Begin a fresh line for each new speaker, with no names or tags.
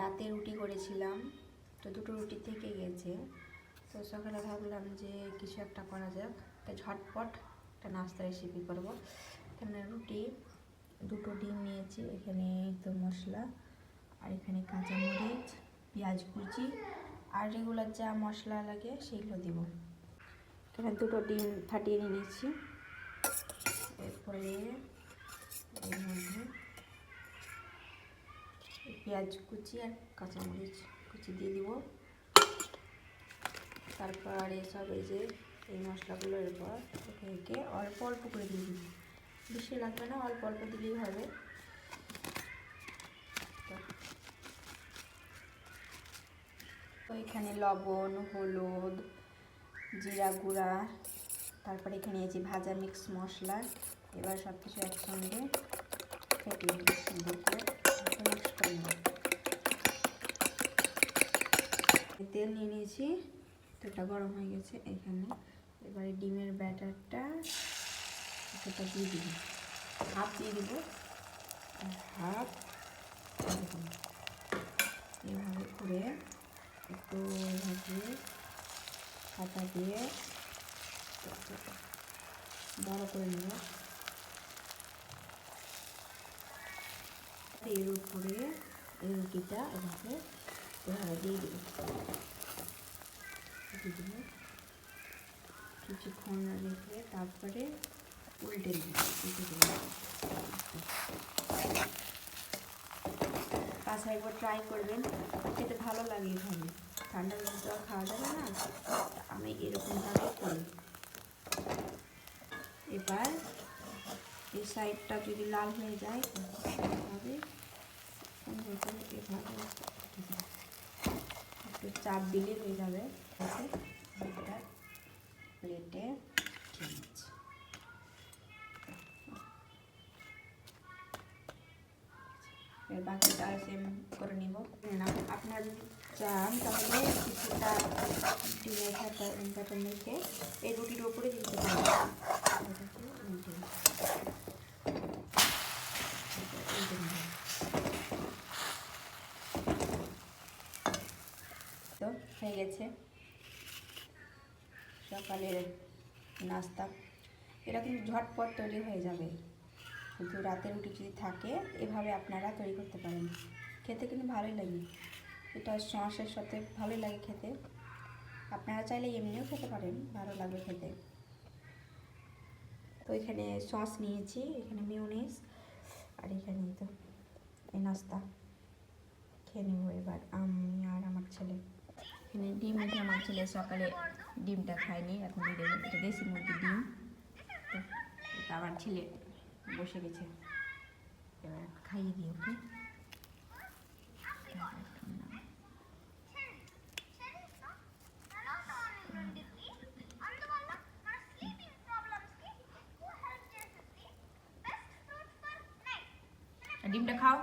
রাতে রুটি করেছিলাম, তো দুটো রুটি থেকে গেছে। তো সকালে ভাবলাম যে কিছু একটা করা যাক তাই ঝটপট একটা নাস্তা রেসিপি করব। এখানে রুটি, দুটো ডিম নিয়েছি, এখানে তো মশলা, আর এখানে কাঁচামরিচ, পেঁয়াজ কুচি, আর রেগুলার যা মশলা লাগে সেইগুলো দিব। এখানে দুটো ডিম ফাটিয়ে নিয়ে নিয়েছি। এরপরে এর মধ্যে পেঁয়াজ কুচি আর কাঁচামরিচ কুচি দিয়ে দিব। তারপর এসব এই যে এই মশলাগুলো এরপর একে একে অল্প অল্প করে দিয়ে দিবি। বেশি লাগবে না, অল্প অল্প দিলেই হবে। এখানে লবণ, হলুদ, জিরা গুঁড়া, তারপরে এখানে এই যে ভাজা মিক্স মশলা, এবার সব কিছু একসঙ্গে ফেটিয়ে মিক্স করে নেব তেল নিয়ে নিয়েছি। তেলটা গরম হয়ে গেছে এখানে। এবারে ডিমের ব্যাটারটা সেটা দিয়ে দিব। হাফ দিয়ে দিব। হাফ এরকম এভাবে করে একটু এভাবে হাতা দিয়ে বড় করে নেব। এর উপরে রুটিটা এভাবে এভাবে দিয়ে কিছুক্ষণ রেখে তারপরে উল্টে দিব উল্টে একবার ট্রাই করবেন। খেতে ভালো লাগে এভাবে ঠান্ডা জিনিস খাওয়া যাবে না। আমি এরকমভাবে করি। এবার এই সাইডটা যদি লাল হয়ে যায় এভাবে সুন্দর এভাবে চাপ দিলে হয়ে যাবে। প্লেটে ঠিক এর বাকিটা সেম করে নিব। না, আপনারা চান, তাহলে কিছুটা ডিমের এই রুটির ওপরে দিতে পারেন এটাকে উল্টে উল্টে নেব। তো হয়ে গেছে। সকালের নাস্তা। কিন্তু ঝটপট তৈরি হয়ে যাবে। শুধু রাতের রুটি যদি থাকে, এভাবে আপনারা তৈরি করতে পারেন। খেতে কিন্তু ভালোই লাগে। এটা সসের সাথে ভালোই লাগে খেতে। আপনারা চাইলে এমনিও খেতে পারেন, ভালো লাগবে খেতে। তো এখানে সস নিয়েছি, এখানে মিউনিস আর এখানে তো এই নাস্তা। খেয়ে নেব এবার, আমি আর আমার ছেলে। এখানে ডিম উঠে আমার ছেলে সকালে ডিমটা খায়নি, এখন এটা দেশি মুরগির ডিম। আমার ছেলে বসে গেছে। এবার খাইয়ে দিই ওকে। ডিমটা খাও।